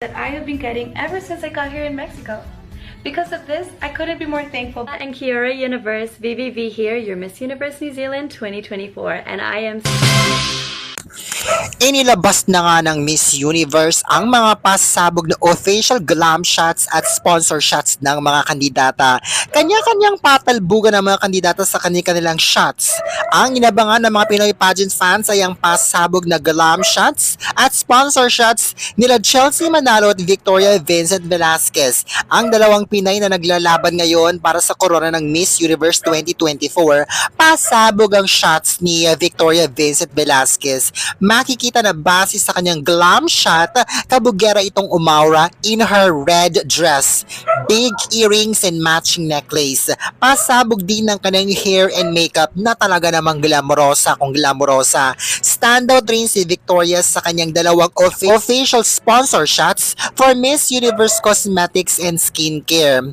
that I have been getting ever since I got here in Mexico. Because of this, I couldn't be more thankful. And Kiora Universe, VVV here, your Miss Universe New Zealand 2024, and I am Inilabas na nga ng Miss Universe ang mga pasabog na official glam shots at sponsor shots ng mga kandidata. Kanya-kanyang patalbugan ng mga kandidata sa kanilang shots. Ang inabangan ng mga Pinoy pageant fans ay ang pasabog na glam shots at sponsor shots nila Chelsea Manalo at Victoria Vincent Velasquez. Ang dalawang Pinay na naglalaban ngayon para sa korona ng Miss Universe 2024, pasabog ang shots ni Victoria Vincent Velasquez. Makikita na base sa kanyang glam shot, kabugera itong umaura in her red dress, big earrings and matching necklace. Pasabog din ng kanyang hair and makeup na talaga namang glamorosa kung glamorosa. Standout rin si Victoria sa kanyang dalawang of- official sponsor shots for Miss Universe Cosmetics and Skincare.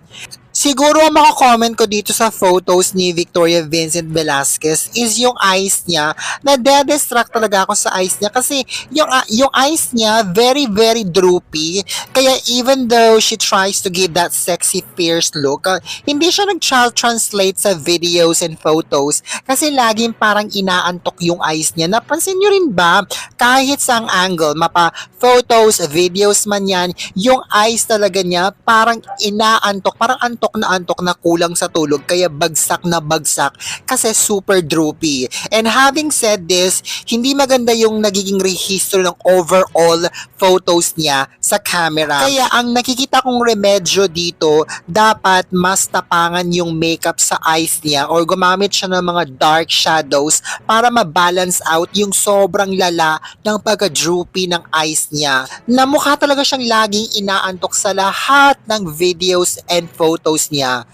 Siguro ang mako-comment ko dito sa photos ni Victoria Vincent Velasquez is yung eyes niya. Na-distract talaga ako sa eyes niya kasi yung, ah, yung eyes niya very very droopy. Kaya even though she tries to give that sexy fierce look, ah, hindi siya nag-child translate sa videos and photos kasi laging parang inaantok yung eyes niya. Napansin nyo rin ba? Kahit sa ang angle, mapa photos, videos man yan, yung eyes talaga niya parang inaantok, parang antok na antok na kulang sa tulog, kaya bagsak na bagsak kasi super droopy. And having said this, hindi maganda yung nagiging rehistro ng overall photos niya sa camera. Kaya ang nakikita kong remedyo dito, dapat mas tapangan yung makeup sa eyes niya or gumamit siya ng mga dark shadows para ma-balance out yung sobrang lala ng pagka-droopy ng eyes niya. Na mukha talaga siyang laging inaantok sa lahat ng videos and photos niya.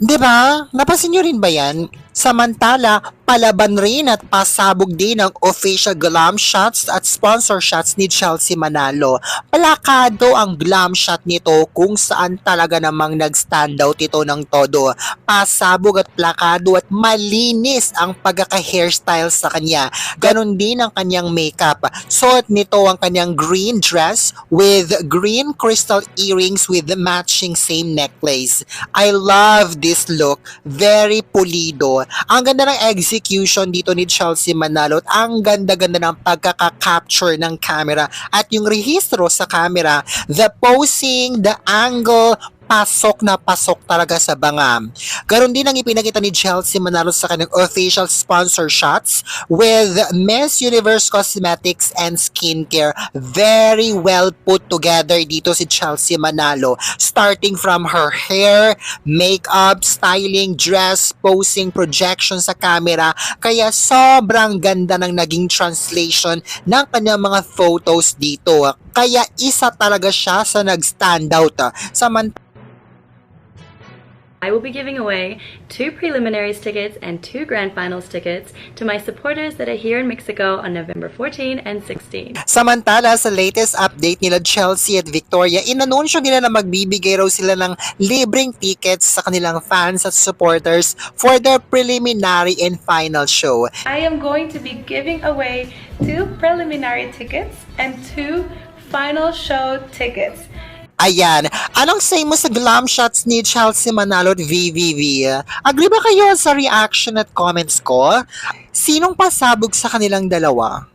'Di ba? Napansin niyo rin ba 'yan? Samantala, palaban rin at pasabog din ang official glam shots at sponsor shots ni Chelsea Manalo. Plakado ang glam shot nito kung saan talaga namang nag-stand out ito ng todo. Pasabog at plakado at malinis ang pagkaka-hairstyle sa kanya. Ganon din ang kanyang makeup. Suot nito ang kanyang green dress with green crystal earrings with the matching same necklace. I love this look. Very pulido. Ang ganda ng execution dito ni Chelsea Manalo at ang ganda-ganda ng pagkaka-capture ng camera at yung rehistro sa camera, the posing, the angle, pasok na pasok talaga sa banga. Ganon din ang ipinakita ni Chelsea Manalo sa kanyang official sponsor shots with Miss Universe Cosmetics and Skincare. Very well put together dito si Chelsea Manalo. Starting from her hair, makeup, styling, dress, posing, projection sa camera. Kaya sobrang ganda ng naging translation ng kanyang mga photos dito. Kaya isa talaga siya sa nag-stand out. Samantala, I will be giving away two preliminaries tickets and two grand finals tickets to my supporters that are here in Mexico on November 14 and 16. Samantala, sa latest update nila Chelsea at Victoria, inanunsyo nila na magbibigay raw sila ng libreng tickets sa kanilang fans at supporters for their preliminary and final show. I am going to be giving away two preliminary tickets and two final show tickets. Ayan, anong say mo sa glam shots ni Chelsea Manalo at VVV? Agree ba kayo sa reaction at comments ko? Sinong pasabog sa kanilang dalawa?